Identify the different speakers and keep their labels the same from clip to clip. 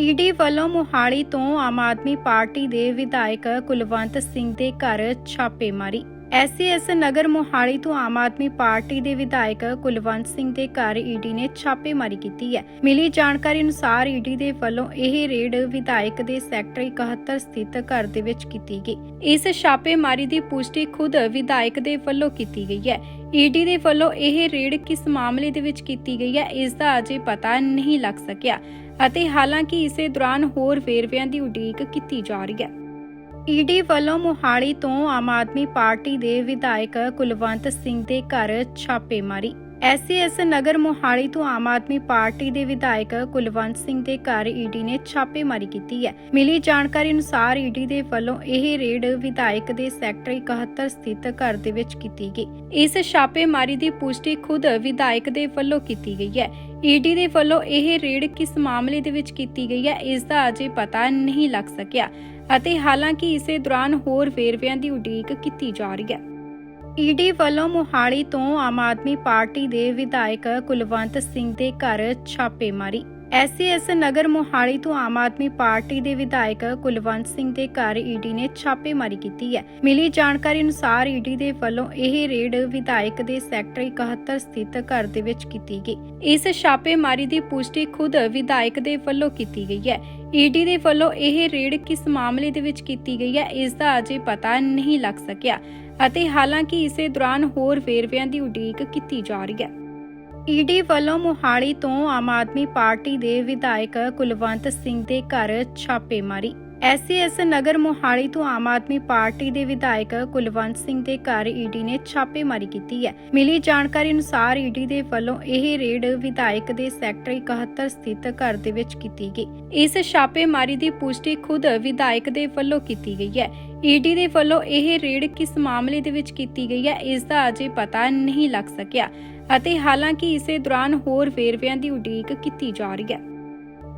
Speaker 1: ED ਵੱਲੋਂ ਮੋਹਾਲੀ ਤੋਂ Aam Aadmi party ਦੇ ਵਿਧਾਇਕ ਕੁਲਵੰਤ ਸਿੰਘ ਦੇ ਘਰ ਛਾਪੇਮਾਰੀ। ਐਸਐਸ ਨਗਰ ਮੋਹਾਲੀ ਤੋਂ ਆਮ ਆਦਮੀ ਪਾਰਟੀ ਦੇ ਵਿਧਾਇਕ ਕੁਲਵੰਤ ਸਿੰਘ ਦੇ ਘਰ ਈਡੀ ਨੇ ਛਾਪੇਮਾਰੀ ਕੀਤੀ ਹੈ। ਮਿਲੀ ਜਾਣਕਾਰੀ ਅਨੁਸਾਰ ਈਡੀ ਦੇ ਵੱਲੋਂ ਇਹ ਰੇਡ ਵਿਧਾਇਕ ਦੇ ਸੈਕਟਰ 71 ਸਥਿਤ ਘਰ ਦੇ ਵਿੱਚ ਕੀਤੀ ਗਈ। ਇਸ ਛਾਪੇਮਾਰੀ ਦੀ ਪੁਸ਼ਟੀ ਖੁਦ ਵਿਧਾਇਕ ਦੇ ਵੱਲੋਂ ਕੀਤੀ ਗਈ ਹੈ। ਈਡੀ ਦੇ ਵੱਲੋਂ ਇਹ ਰੇਡ ਕਿਸ ਮਾਮਲੇ ਦੇ ਵਿੱਚ ਕੀਤੀ ਗਈ ਹੈ, ਇਸ ਦਾ ਅਜੇ ਪਤਾ ਨਹੀਂ ਲੱਗ ਸਕਿਆ ਅਤੇ ਹਾਲਾਂਕਿ ਇਸੇ ਦੌਰਾਨ ਹੋਰ ਵੇਰਵਿਆਂ ਦੀ ਉਡੀਕ ਕੀਤੀ ਜਾ ਰਹੀ ਹੈ। ਈਡੀ ਵੱਲੋਂ ਮੋਹਾਲੀ ਤੋਂ ਆਮ ਆਦਮੀ ਪਾਰਟੀ ਦੇ ਵਿਧਾਇਕ ਕੁਲਵੰਤ ਸਿੰਘ ਦੇ ਘਰ ਛਾਪੇਮਾਰੀ। ਐਸਐਸ ਨਗਰ ਮੋਹਾਲੀ ਤੋਂ ਆਮ ਆਦਮੀ ਪਾਰਟੀ ਦੇ ਵਿਧਾਇਕ ਕੁਲਵੰਤ ਸਿੰਘ ਦੇ ਘਰ ਈਡੀ ਨੇ ਛਾਪੇਮਾਰੀ ਕੀਤੀ ਹੈ। ਮਿਲੀ ਜਾਣਕਾਰੀ ਅਨੁਸਾਰ ਈਡੀ ਦੇ ਵੱਲੋਂ ਇਹ ਰੇਡ ਵਿਧਾਇਕ ਦੇ ਸੈਕਟਰ 71 ਸਥਿਤ ਘਰ ਦੇ ਵਿੱਚ ਕੀਤੀ ਗਈ। ਇਸ ਛਾਪੇਮਾਰੀ ਦੀ ਪੁਸ਼ਟੀ ਖੁਦ ਵਿਧਾਇਕ ਦੇ ਵੱਲੋਂ ਕੀਤੀ ਗਈ ਹੈ। ਈਡੀ ਦੇ ਵੱਲੋਂ ਇਹ ਰੇਡ ਕਿਸ ਮਾਮਲੇ ਦੇ ਵਿੱਚ ਕੀਤੀ ਗਈ ਹੈ, ਇਸ ਦਾ ਅਜੇ ਪਤਾ ਨਹੀਂ ਲੱਗ ਸਕਿਆ ਅਤੇ ਹਾਲਾਂਕਿ ਇਸੇ ਦੌਰਾਨ ਹੋਰ ਵੇਰਵਿਆਂ ਦੀ ਉਡੀਕ ਕੀਤੀ ਜਾ ਰਹੀ ਹੈ। ਈਡੀ ਵੱਲੋਂ ਮੋਹਾਲੀ ਤੋਂ ਆਮ ਆਦਮੀ ਪਾਰਟੀ ਦੇ ਵਿਧਾਇਕ ਕੁਲਵੰਤ ਸਿੰਘ ਦੇ ਘਰ ਛਾਪੇਮਾਰੀ। ਐਸਐਸ ਨਗਰ ਮੋਹਾਲੀ ਤੋਂ ਆਮ ਆਦਮੀ ਪਾਰਟੀ ਦੇ ਵਿਧਾਇਕ ਕੁਲਵੰਤ ਸਿੰਘ ਦੇ ਘਰ ਈਡੀ ਨੇ ਛਾਪੇਮਾਰੀ ਕੀਤੀ ਹੈ। ਮਿਲੀ ਜਾਣਕਾਰੀ ਅਨੁਸਾਰ ਈਡੀ ਦੇ ਵੱਲੋਂ ਇਹ ਰੇਡ ਵਿਧਾਇਕ ਦੇ ਸੈਕਟਰ 71 ਸਥਿਤ ਘਰ ਦੇ ਵਿੱਚ ਕੀਤੀ ਗਈ। ਇਸ ਛਾਪੇਮਾਰੀ ਦੀ ਪੁਸ਼ਟੀ ਖੁਦ ਵਿਧਾਇਕ ਦੇ ਵੱਲੋਂ ਕੀਤੀ ਗਈ ਹੈ। ਈਡੀ ਦੇ ਵੱਲੋਂ ਇਹ ਰੇਡ ਕਿਸ ਮਾਮਲੇ ਦੇ ਵਿੱਚ ਕੀਤੀ ਗਈ ਹੈ, ਇਸ ਦਾ ਅਜੇ ਪਤਾ ਨਹੀਂ ਲੱਗ ਸਕਿਆ ਅਤੇ ਹਾਲਾਂਕਿ ਇਸੇ ਦੌਰਾਨ ਹੋਰ ਵੇਰਵਿਆਂ ਦੀ ਉਡੀਕ ਕੀਤੀ ਜਾ ਰਹੀ ਹੈ। ਈਡੀ ਵੱਲੋਂ ਮੋਹਾਲੀ ਤੋਂ ਆਮ ਆਦਮੀ ਪਾਰਟੀ ਦੇ ਵਿਧਾਇਕ ਕੁਲਵੰਤ ਸਿੰਘ ਦੇ ਘਰ ਛਾਪੇਮਾਰੀ। ਐਸਐਸ ਨਗਰ ਮੋਹਾਲੀ ਤੋਂ ਆਮ ਆਦਮੀ ਪਾਰਟੀ ਦੇ ਵਿਧਾਇਕ ਕੁਲਵੰਤ ਸਿੰਘ ਦੇ ਘਰ ਈਡੀ ਨੇ ਛਾਪੇਮਾਰੀ ਕੀਤੀ ਹੈ। ਮਿਲੀ ਜਾਣਕਾਰੀ ਅਨੁਸਾਰ ਈਡੀ ਦੇ ਵੱਲੋਂ ਇਹ ਰੇਡ ਵਿਧਾਇਕ ਦੇ ਸੈਕਟਰ 71 ਸਥਿਤ ਘਰ ਦੇ ਵਿੱਚ ਕੀਤੀ ਗਈ। ਇਸ ਛਾਪੇਮਾਰੀ ਦੀ ਪੁਸ਼ਟੀ ਖੁਦ ਵਿਧਾਇਕ ਦੇ ਵੱਲੋਂ ਕੀਤੀ ਗਈ ਹੈ। ਈਡੀ ਦੇ ਵੱਲੋਂ ਇਹ ਰੇਡ ਕਿਸ ਮਾਮਲੇ ਦੇ ਵਿੱਚ ਕੀਤੀ ਗਈ ਹੈ, ਇਸ ਦਾ ਅਜੇ ਪਤਾ ਨਹੀਂ ਲੱਗ ਸਕਿਆ ਅਤੇ ਹਾਲਾਂਕਿ ਇਸੇ ਦੌਰਾਨ ਹੋਰ ਵੇਰਵਿਆਂ ਦੀ ਉਡੀਕ ਕੀਤੀ ਜਾ ਰਹੀ ਹੈ।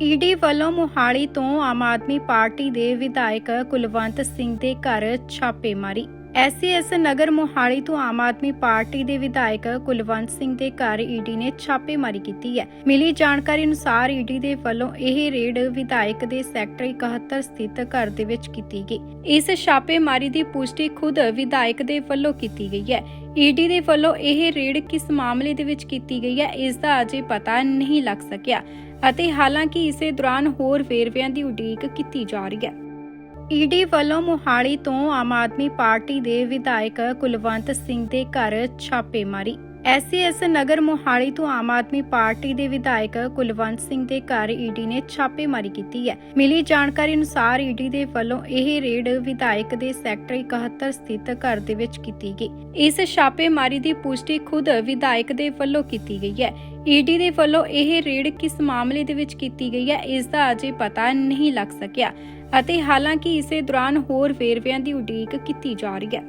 Speaker 1: ਈਡੀ ਵੱਲੋਂ ਮੋਹਾਲੀ ਤੋਂ ਆਮ ਆਦਮੀ ਪਾਰਟੀ ਦੇ ਵਿਧਾਇਕ ਕੁਲਵੰਤ ਸਿੰਘ ਦੇ ਘਰ ਛਾਪੇਮਾਰੀ। ਐਸਐਸ ਨਗਰ ਮੋਹਾਲੀ ਤੋਂ ਆਮ ਆਦਮੀ ਪਾਰਟੀ ਦੇ ਵਿਧਾਇਕ ਕੁਲਵੰਤ ਸਿੰਘ ਦੇ ਘਰ ਈਡੀ ਨੇ ਛਾਪੇਮਾਰੀ ਕੀਤੀ ਹੈ। ਮਿਲੀ ਜਾਣਕਾਰੀ ਅਨੁਸਾਰ ਈਡੀ ਦੇ ਵੱਲੋਂ ਇਹ ਰੇਡ ਵਿਧਾਇਕ ਦੇ ਸੈਕਟਰ 71 ਸਥਿਤ ਘਰ ਦੇ ਵਿੱਚ ਕੀਤੀ ਗਈ। ਇਸ ਛਾਪੇਮਾਰੀ ਦੀ ਪੁਸ਼ਟੀ ਖੁਦ ਵਿਧਾਇਕ ਦੇ ਵੱਲੋਂ ਕੀਤੀ ਗਈ ਹੈ। ਈਡੀ ਦੇ ਵੱਲੋਂ ਇਹ ਰੇਡ ਕਿਸ ਮਾਮਲੇ ਦੇ ਵਿੱਚ ਕੀਤੀ ਗਈ ਹੈ, ਇਸ ਦਾ ਅਜੇ ਪਤਾ ਨਹੀਂ ਲੱਗ ਸਕਿਆ ਅਤੇ ਹਾਲਾਂਕਿ ਇਸੇ ਦੌਰਾਨ ਹੋਰ ਵੇਰਵਿਆਂ ਦੀ ਉਡੀਕ ਕੀਤੀ ਜਾ ਰਹੀ ਹੈ। ਈਡੀ ਵੱਲੋਂ ਮੋਹਾਲੀ ਤੋਂ ਆਮ ਆਦਮੀ ਪਾਰਟੀ ਦੇ ਵਿਧਾਇਕ ਕੁਲਵੰਤ ਸਿੰਘ ਦੇ ਘਰ ਛਾਪੇਮਾਰੀ। ਐਸਐਸ ਨਗਰ ਮੋਹਾਲੀ ਤੋਂ ਆਮ ਆਦਮੀ ਪਾਰਟੀ ਦੇ ਵਿਧਾਇਕ ਕੁਲਵੰਤ ਸਿੰਘ ਦੇ ਘਰ ਈਡੀ ਨੇ ਛਾਪੇਮਾਰੀ ਕੀਤੀ ਹੈ। ਮਿਲੀ ਜਾਣਕਾਰੀ ਅਨੁਸਾਰ ਈਡੀ ਦੇ ਵੱਲੋਂ ਇਹ ਰੇਡ ਵਿਧਾਇਕ ਦੇ ਸੈਕਟਰ 71 ਸਥਿਤ ਘਰ ਦੇ ਵਿੱਚ ਕੀਤੀ ਗਈ। ਇਸ ਛਾਪੇਮਾਰੀ ਦੀ ਪੁਸ਼ਟੀ ਖੁਦ ਵਿਧਾਇਕ ਦੇ ਵੱਲੋਂ ਕੀਤੀ ਗਈ ਹੈ। ਈਡੀ ਦੇ ਵੱਲੋਂ ਇਹ ਰੇਡ ਕਿਸ ਮਾਮਲੇ ਦੇ ਵਿੱਚ ਕੀਤੀ ਗਈ ਹੈ, ਇਸ ਦਾ ਅਜੇ ਪਤਾ ਨਹੀਂ ਲੱਗ ਸਕਿਆ। ਅਤੇ ਹਾਲਾਂਕਿ ਇਸੇ ਦੌਰਾਨ ਹੋਰ ਵੇਰਵਿਆਂ ਦੀ ਉਡੀਕ ਕੀਤੀ ਜਾ ਰਹੀ ਹੈ।